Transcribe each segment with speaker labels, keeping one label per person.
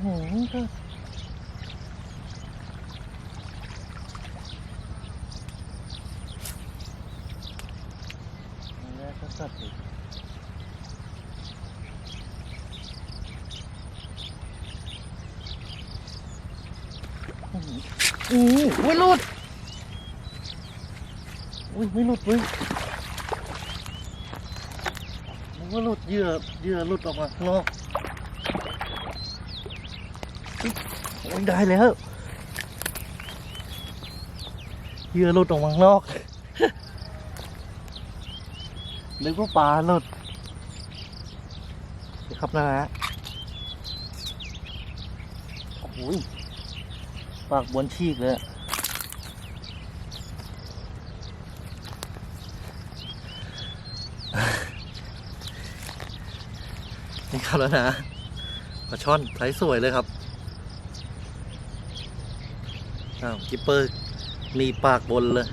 Speaker 1: โหก็แล้วก็สัตว์อีกอื้อหืออู้หูไม่หลุดอุ้ยไม่หลุดเว้ยมันก็หลุดเหยื่อเหยื่อหลุดออกมาข้างนอก โอ้ ยได้แล้วเหยื่อหลุดออกมาข้างนอกนึกว่าปลาหลุดเดี๋ยวครับนะฮะโอ้ยปากบนชีกเลยอะนี่ครับแล้วนะปลาช่อนไซส์สวยเลยครับ อ้าวกิปเปอร์หนีปากบนเลย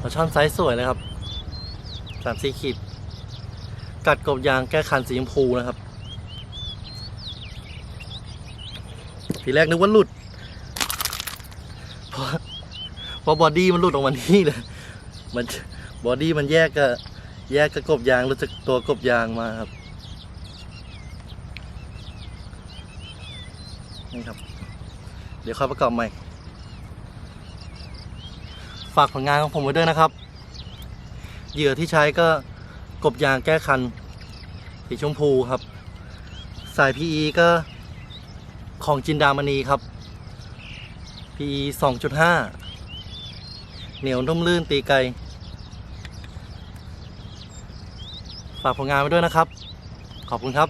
Speaker 1: ปลาช่อนไซส์สวยเลยครับสามสี่ขีด กัดกบยางแก้คันสีชมพูนะครับ ทีแรกนึกว่าหลุดเพราะเพราะบอดี้มันหลุดออกมานี่เลยมันบอดี้มันแยกกับแยกกับกบยางรู้จักตัวกบยางมาครับนี่ครับ เดี๋ยวค่อยประกอบใหม่ ฝากผลงานของผมไว้ด้วยนะครับ เหยื่อที่ใช้ก็กบยางแก้คันสีชมพูครับ สาย PE ก็ของจินดามณีครับ PE 2.5 เหนียวนุ่มลื่นตีไกล ฝากผลงานไว้ด้วยนะครับ ขอบคุณครับ